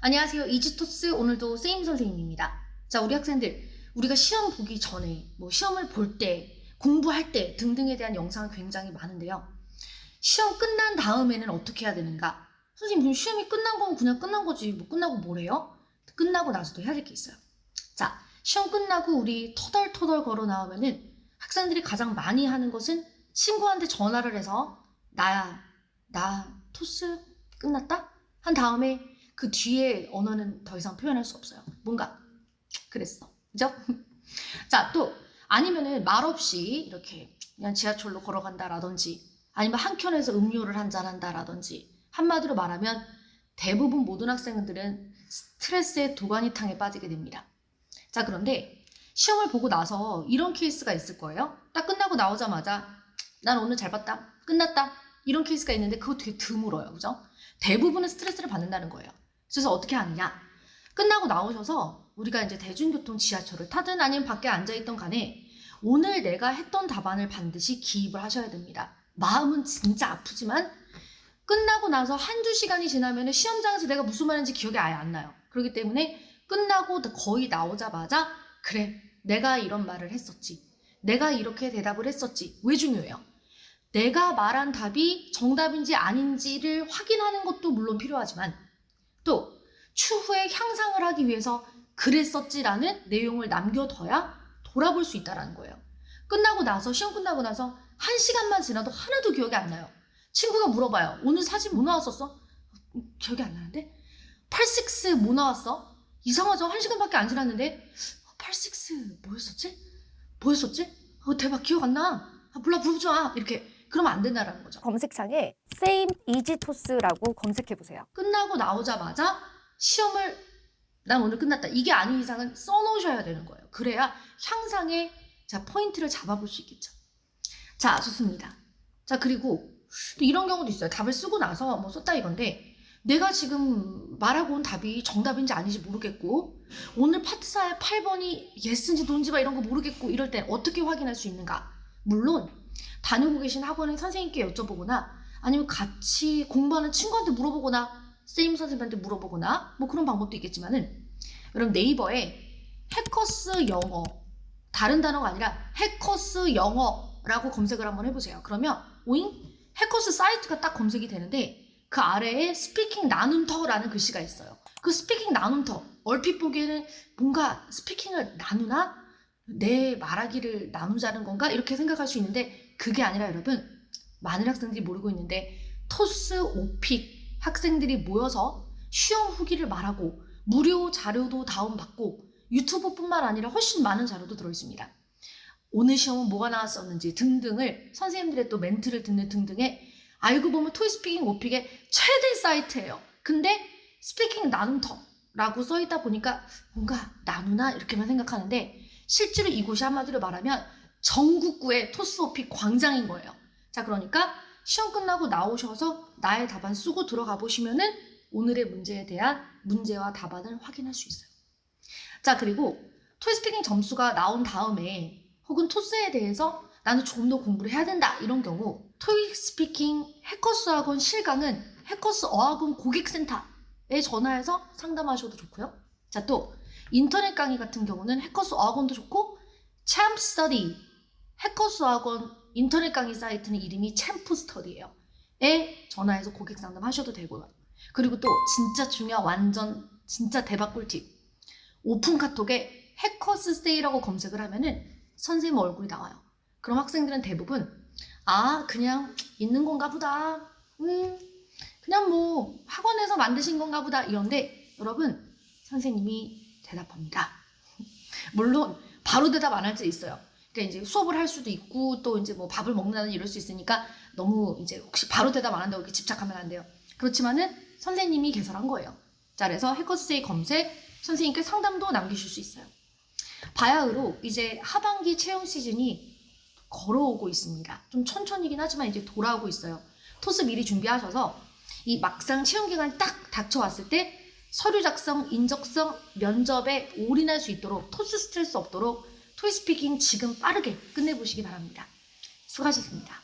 안녕하세요. 이지토스 오늘도 세임 선생님입니다. 자, 우리 학생들, 우리가 시험 보기 전에, 뭐 시험을 볼 때, 공부할 때 등등에 대한 영상이 굉장히 많은데요. 시험 끝난 다음에는 어떻게 해야 되는가? 선생님, 그럼 시험이 끝난 건 그냥 끝난 거지. 뭐 끝나고 뭘 해요? 끝나고 나서도 해야 될 게 있어요. 자, 시험 끝나고 우리 터덜터덜 걸어 나오면은 학생들이 가장 많이 하는 것은 친구한테 전화를 해서 나야, 나 토스 끝났다? 한 다음에 그 뒤에 언어는 더 이상 표현할 수 없어요. 뭔가 그랬어. 그죠? 자, 또 아니면은 말없이 이렇게 그냥 지하철로 걸어간다라든지 아니면 한켠에서 음료를 한잔 한다라든지 한마디로 말하면 대부분 모든 학생들은 스트레스의 도가니탕에 빠지게 됩니다. 자, 그런데 시험을 보고 나서 이런 케이스가 있을 거예요. 딱 끝나고 나오자마자 난 오늘 잘 봤다. 끝났다. 이런 케이스가 있는데 그거 되게 드물어요. 그죠? 대부분은 스트레스를 받는다는 거예요. 그래서 어떻게 하느냐? 끝나고 나오셔서 우리가 이제 대중교통 지하철을 타든 아니면 밖에 앉아있던 간에 오늘 내가 했던 답안을 반드시 기입을 하셔야 됩니다. 마음은 진짜 아프지만 끝나고 나서 한두 시간이 지나면 시험장에서 내가 무슨 말인지 기억이 아예 안 나요. 그렇기 때문에 끝나고 거의 나오자마자 그래, 내가 이런 말을 했었지. 내가 이렇게 대답을 했었지. 왜 중요해요? 내가 말한 답이 정답인지 아닌지를 확인하는 것도 물론 필요하지만 또 추후에 향상을 하기 위해서 그랬었지라는 내용을 남겨둬야 돌아볼 수 있다는 거예요. 끝나고 나서 시험 끝나고 나서 한 시간만 지나도 하나도 기억이 안 나요. 친구가 물어봐요. 오늘 사진 뭐 나왔었어? 음, 기억이 안 나는데? 86뭐 나왔어? 이상하죠? 한 시간밖에 안 지났는데 86 뭐였었지? 뭐였었지? 어, 대박 기억 안 나. 아, 몰라 물어보지 마. 이렇게 그러면 안 된다라는 거죠. 검색창에 same easy toss라고 검색해 보세요. 끝나고 나오자마자 시험을 난 오늘 끝났다. 이게 아닌 이상은 써놓으셔야 되는 거예요. 그래야 향상의 자 포인트를 잡아볼 수 있겠죠. 자 좋습니다. 자 그리고 또 이런 경우도 있어요. 답을 쓰고 나서 뭐 썼다 이건데 내가 지금 말하고 온 답이 정답인지 아닌지 모르겠고 오늘 파트사의 8번이 예스인지 막 이런 거 모르겠고 이럴 땐 어떻게 확인할 수 있는가? 물론 다니고 계신 학원의 선생님께 여쭤보거나 아니면 같이 공부하는 친구한테 물어보거나 쌤 선생님한테 물어보거나 뭐 그런 방법도 있겠지만은 여러분 네이버에 해커스 영어 다른 단어가 아니라 해커스 영어라고 검색을 한번 해보세요. 그러면 오잉 해커스 사이트가 딱 검색이 되는데 그 아래에 스피킹 나눔터라는 글씨가 있어요. 그 스피킹 나눔터 얼핏 보기에는 뭔가 스피킹을 나누나 내 말하기를 나누자는 건가 이렇게 생각할 수 있는데 그게 아니라 여러분 많은 학생들이 모르고 있는데 토스 오픽 학생들이 모여서 시험 후기를 말하고 무료 자료도 다운받고 유튜브뿐만 아니라 훨씬 많은 자료도 들어 있습니다. 오늘 시험은 뭐가 나왔었는지 등등을 선생님들의 또 멘트를 듣는 등등의 알고 보면 토이 스피킹 오픽의 최대 사이트예요. 근데 스피킹 나눔터라고 써있다 보니까 뭔가 나누나 이렇게만 생각하는데 실제로 이곳이 한마디로 말하면 전국구의 토스 오픽 광장인 거예요. 자 그러니까 시험 끝나고 나오셔서 나의 답안 쓰고 들어가 보시면은 오늘의 문제에 대한 문제와 답안을 확인할 수 있어요. 자, 그리고 토이스피킹 점수가 나온 다음에 혹은 토스에 대해서 나는 조금 더 공부를 해야 된다 이런 경우 토이스피킹 해커스 학원 실강은 해커스 어학원 고객센터에 전화해서 상담하셔도 좋고요. 자, 또 인터넷 강의 같은 경우는 해커스 어학원도 좋고 챔프 스터디 해커스 학원 인터넷 강의 사이트는 이름이 챔프 스터디예요. 에 전화해서 고객 상담하셔도 되고요. 그리고 또 진짜 중요한 완전 진짜 대박 꿀팁. 오픈 카톡에 해커스 세이라고 검색을 하면은 선생님 얼굴이 나와요. 그럼 학생들은 대부분 아 그냥 있는 건가 보다. 음 그냥 뭐 학원에서 만드신 건가 보다 이런데 여러분 선생님이 대답합니다. 물론 바로 대답 안할때 있어요. 그러니까 이제 수업을 할 수도 있고 또 이제 뭐 밥을 먹는다는 이럴 수 있으니까 너무 이제 혹시 바로 대답 안 한다고 이렇게 집착하면 안 돼요. 그렇지만은 선생님이 개설한 거예요. 자, 그래서 해커스세이 검색 선생님께 상담도 남기실 수 있어요. 바야흐로 이제 하반기 채용 시즌이 걸어오고 있습니다. 좀 천천히긴 하지만 이제 돌아오고 있어요. 토스 미리 준비하셔서 이 막상 채용 기간이 딱 닥쳐왔을 때 서류 작성, 인적성, 면접에 올인할 수 있도록 토스 스트레스 없도록 프리스피킹 지금 빠르게 끝내보시기 바랍니다. 수고하셨습니다.